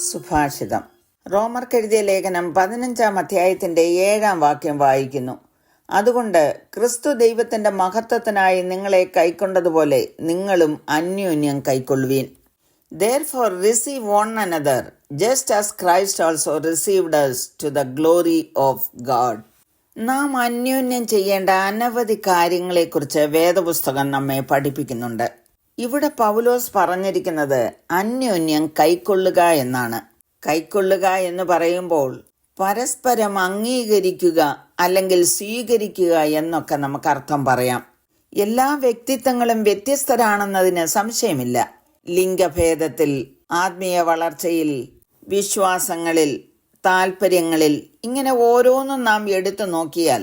സുഭാഷിതം. റോമർക്കെഴുതിയ ലേഖനം പതിനഞ്ചാം അധ്യായത്തിന്റെ ഏഴാം വാക്യം വായിക്കുന്നു. അതുകൊണ്ട് ക്രിസ്തു ദൈവത്തിന്റെ മഹത്വത്തിനായി നിങ്ങളെ കൈക്കൊണ്ടതുപോലെ നിങ്ങളും അന്യോന്യം കൈക്കൊള്ളുവീൻ. Therefore receive one another just as Christ also received us to the glory of God നാം അന്യോന്യം ചെയ്യേണ്ട അനവധി കാര്യങ്ങളെക്കുറിച്ച് വേദപുസ്തകം നമ്മെ പഠിപ്പിക്കുന്നുണ്ട്. ഇവിടെ പൗലോസ് പറഞ്ഞിരിക്കുന്നത് അന്യോന്യം കൈക്കൊള്ളുക എന്നാണ്. കൈക്കൊള്ളുക എന്ന് പറയുമ്പോൾ പരസ്പരം അംഗീകരിക്കുക അല്ലെങ്കിൽ സ്വീകരിക്കുക എന്നൊക്കെ നമുക്ക് അർത്ഥം പറയാം. എല്ലാ വ്യക്തിത്വങ്ങളും വ്യത്യസ്തരാണെന്നതിന് സംശയമില്ല. ലിംഗഭേദത്തിൽ ആത്മീയ വളർച്ചയിൽ വിശ്വാസങ്ങളിൽ താല്പര്യങ്ങളിൽ ഇങ്ങനെ ഓരോന്നും നാം എടുത്തു നോക്കിയാൽ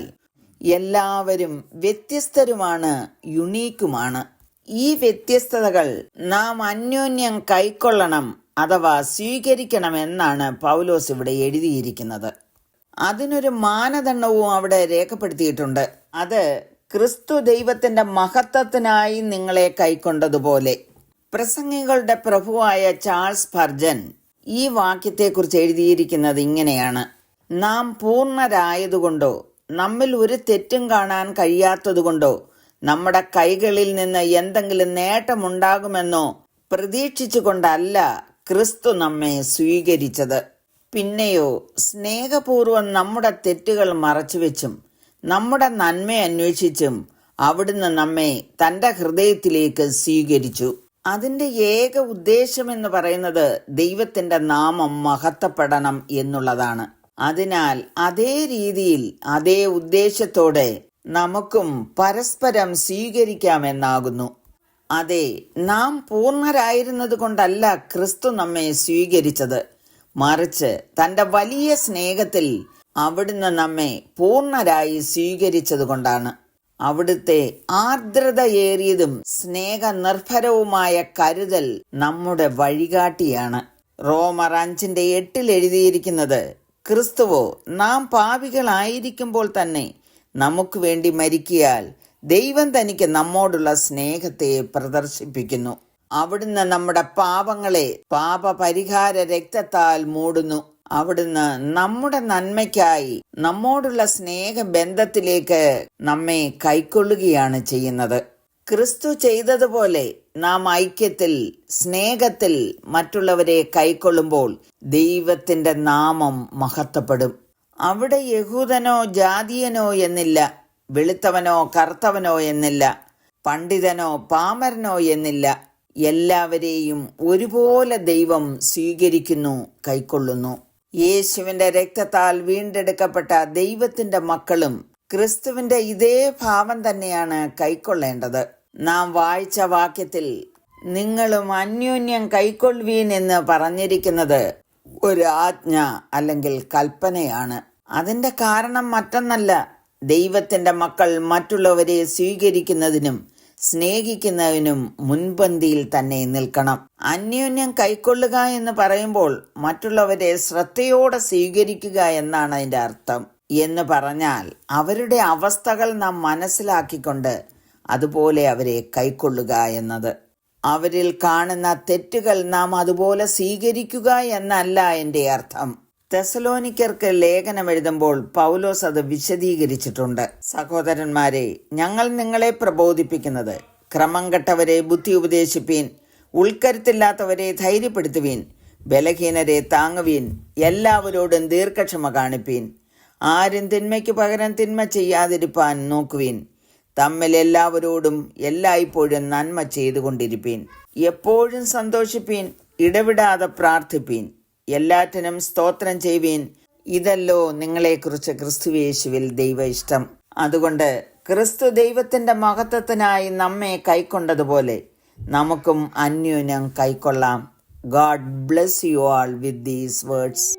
എല്ലാവരും വ്യത്യസ്തരുമാണ് യുണീക്കുമാണ്. ഈ വ്യത്യസ്തതകൾ നാം അന്യോന്യം കൈക്കൊള്ളണം അഥവാ സ്വീകരിക്കണമെന്നാണ് പൗലോസ് ഇവിടെ എഴുതിയിരിക്കുന്നത്. അതിനൊരു മാനദണ്ഡവും അവിടെ രേഖപ്പെടുത്തിയിട്ടുണ്ട്. അത് ക്രിസ്തു ദൈവത്തിന്റെ മഹത്വത്തിനായി നിങ്ങളെ കൈക്കൊണ്ടതുപോലെ. പ്രസംഗികളുടെ പ്രഭുവായ ചാൾസ് ഫർജൻ ഈ വാക്യത്തെക്കുറിച്ച് എഴുതിയിരിക്കുന്നത് ഇങ്ങനെയാണ്. നാം പൂർണരായതുകൊണ്ടോ നമ്മിൽ ഒരു തെറ്റും കാണാൻ കഴിയാത്തതുകൊണ്ടോ നമ്മുടെ കൈകളിൽ നിന്ന് എന്തെങ്കിലും നേട്ടമുണ്ടാകുമെന്നോ പ്രതീക്ഷിച്ചുകൊണ്ടല്ല ക്രിസ്തു നമ്മെ സ്വീകരിച്ചത്. പിന്നെയോ സ്നേഹപൂർവം നമ്മുടെ തെറ്റുകൾ മറച്ചുവെച്ചും നമ്മുടെ നന്മ അന്വേഷിച്ചും അവിടുന്ന് നമ്മെ തന്റെ ഹൃദയത്തിലേക്ക് സ്വീകരിച്ചു. അതിന്റെ ഏക ഉദ്ദേശം എന്ന് പറയുന്നത് ദൈവത്തിന്റെ നാമം മഹത്തപ്പെടണം എന്നുള്ളതാണ്. അതിനാൽ അതേ രീതിയിൽ അതേ ഉദ്ദേശത്തോടെ നമുക്കും പരസ്പരം സ്വീകരിക്കാമെന്നാകുന്നു. അതെ നാം പൂർണരായിരുന്നത് കൊണ്ടല്ല ക്രിസ്തു നമ്മെ സ്വീകരിച്ചത്. മറിച്ച് തന്റെ വലിയ സ്നേഹത്തിൽ അവിടുന്ന് നമ്മെ പൂർണരായി സ്വീകരിച്ചതുകൊണ്ടാണ് അവിടുത്തെ ആർദ്രതയേറിയതും സ്നേഹനിർഭരവുമായ കരുതൽ നമ്മുടെ വഴികാട്ടിയാണ്. റോമർ അഞ്ചിന്റെ എട്ടിൽ എഴുതിയിരിക്കുന്നത് ക്രിസ്തുവോ നാം പാപികളായിരിക്കുമ്പോൾ തന്നെ നമുക്ക് വേണ്ടി മരിക്കിയാൽ ദൈവം തനിക്ക് നമ്മോടുള്ള സ്നേഹത്തെ പ്രദർശിപ്പിക്കുന്നു. അവിടുന്ന് നമ്മുടെ പാപങ്ങളെ പാപപരിഹാര രക്തത്താൽ മൂടുന്നു. അവിടുന്ന് നമ്മുടെ നന്മയ്ക്കായി നമ്മോടുള്ള സ്നേഹബന്ധത്തിലേക്ക് നമ്മെ കൈക്കൊള്ളുകയാണ് ചെയ്യുന്നത്. ക്രിസ്തു ചെയ്തതുപോലെ നാം ഐക്യത്തിൽ സ്നേഹത്തിൽ മറ്റുള്ളവരെ കൈക്കൊള്ളുമ്പോൾ ദൈവത്തിന്റെ നാമം മഹത്വപ്പെടും. അവിടെ യഹൂദനോ ജാതിയനോ എന്നില്ല വെളുത്തവനോ കറുത്തവനോ എന്നില്ല പണ്ഡിതനോ പാമരനോ എന്നില്ല. എല്ലാവരെയും ഒരുപോലെ ദൈവം സ്വീകരിക്കുന്നു കൈക്കൊള്ളുന്നു. യേശുവിന്റെ രക്തത്താൽ വീണ്ടെടുക്കപ്പെട്ട ദൈവത്തിന്റെ മക്കളും ക്രിസ്തുവിന്റെ ഇതേ ഭാവം തന്നെയാണ് കൈക്കൊള്ളേണ്ടത്. നാം വായിച്ച വാക്യത്തിൽ നിങ്ങളും അന്യോന്യം കൈക്കൊള്ളുവീൻ എന്ന് പറഞ്ഞിരിക്കുന്നത് ഒരു ആജ്ഞ അല്ലെങ്കിൽ കൽപ്പനയാണ്. അതിന്റെ കാരണം മറ്റൊന്നല്ല. ദൈവത്തിന്റെ മക്കൾ മറ്റുള്ളവരെ സ്വീകരിക്കുന്നതിനും സ്നേഹിക്കുന്നതിനും മുൻപന്തിയിൽ തന്നെ നിൽക്കണം. അന്യോന്യം കൈക്കൊള്ളുക എന്ന് പറയുമ്പോൾ മറ്റുള്ളവരെ ശ്രദ്ധയോടെ സ്വീകരിക്കുക എന്നാണ് അതിന്റെ അർത്ഥം. എന്ന് പറഞ്ഞാൽ അവരുടെ അവസ്ഥകൾ നാം മനസ്സിലാക്കിക്കൊണ്ട് അതുപോലെ അവരെ കൈക്കൊള്ളുക എന്നത്. അവരിൽ കാണുന്ന തെറ്റുകൾ നാം അതുപോലെ സ്വീകരിക്കുക എന്നല്ല എന്റെ അർത്ഥം. തെസലോനിക്കർക്ക് ലേഖനം എഴുതുമ്പോൾ പൗലോസ് അത് വിശദീകരിച്ചിട്ടുണ്ട്. സഹോദരന്മാരെ ഞങ്ങൾ നിങ്ങളെ പ്രബോധിപ്പിക്കുന്നത് ക്രമം കെട്ടവരെ ബുദ്ധി ഉപദേശിപ്പീൻ ഉൾക്കരുത്തില്ലാത്തവരെ ധൈര്യപ്പെടുത്തുവീൻ ബലഹീനരെ താങ്ങുവീൻ എല്ലാവരോടും ദീർഘക്ഷമ കാണിപ്പീൻ. ആരും തിന്മയ്ക്ക് പകരം തിന്മ ചെയ്യാതിരിപ്പാൻ നോക്കുവീൻ. തമ്മിൽ എല്ലാവരോടും എല്ലായ്പ്പോഴും നന്മ ചെയ്തുകൊണ്ടിരിപ്പീൻ. എപ്പോഴും സന്തോഷിപ്പീൻ ഇടവിടാതെ പ്രാർത്ഥിപ്പീൻ. എല്ലാറ്റിനും സ്തോത്രം ചെയ്യുവീൻ ഇതല്ലോ നിങ്ങളെക്കുറിച്ച് ക്രിസ്തുവേശുവിൽ ദൈവ ഇഷ്ടം അതുകൊണ്ട് ക്രിസ്തു ദൈവത്തിന്റെ മഹത്വത്തിനായി നമ്മെ കൈക്കൊണ്ടതുപോലെ നമുക്കും അന്യോന്യം കൈക്കൊള്ളാം. God bless you all with these words.